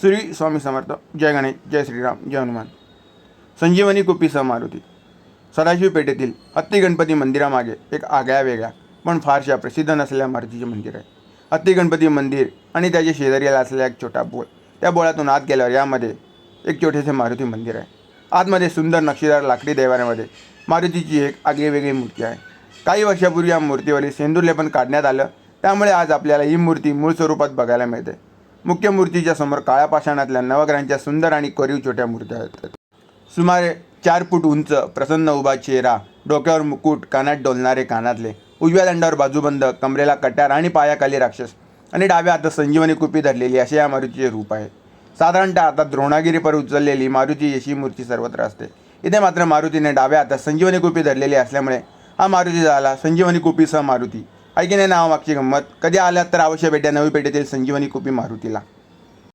श्री स्वामी समर्थ जय गणेश जय श्रीराम जय हनुमान. संजीवनी कुपी मारुती सदाशिव पेठेतील हत्ती गणपती मंदिरामागे एक आगळ्या वेगळ्या पण फारशा प्रसिद्ध नसलेल्या मारुतीचे मंदिर आहे. हत्ती गणपती मंदिर आणि त्याच्या शेजारीला असलेला एक छोटा बोळ त्या बोळातून आत गेल्यावर यामध्ये एक छोटेसे मारुती मंदिर आहे. आतमध्ये सुंदर नक्षीदार लाकडी देवाऱ्यामध्ये मारुतीची एक आगळी वेगळी मूर्ती आहे. काही वर्षापूर्वी या मूर्तीवरील सेंदूर लेपन काढण्यात आलं त्यामुळे आज आपल्याला ही मूर्ती मूळ स्वरूपात बघायला मिळते. मुख्य मूर्तीच्या समोर काळ्या पाषाणातल्या नवग्रहांच्या सुंदर आणि कोरीव छोट्या मूर्त्या आहेत. सुमारे चार फूट उंच प्रसन्न उभा चेहरा डोक्यावर मुकुट कानात डोलणारे कानातले उजव्या दंडावर बाजूबंद कमरेला कट्यार आणि पायाखाली राक्षस आणि डाव्या हातात संजीवनी कुपी धरलेली असे या मारुतीचे रूप आहे. साधारणतः आता द्रोणागिरी पर उचललेली मारुती अशी मूर्ती सर्वत्र असते. इथे मात्र मारुतीने डाव्या हातात संजीवनी कुपी धरलेली असल्यामुळे हा मारुती झाला संजीवनी कुपीसह मारुती. ऐकीने नावामागची गंमत. कधी आल्यात तर अवश्य भेट्या नवी पेठेतील संजीवनी कुपी मारुतीला.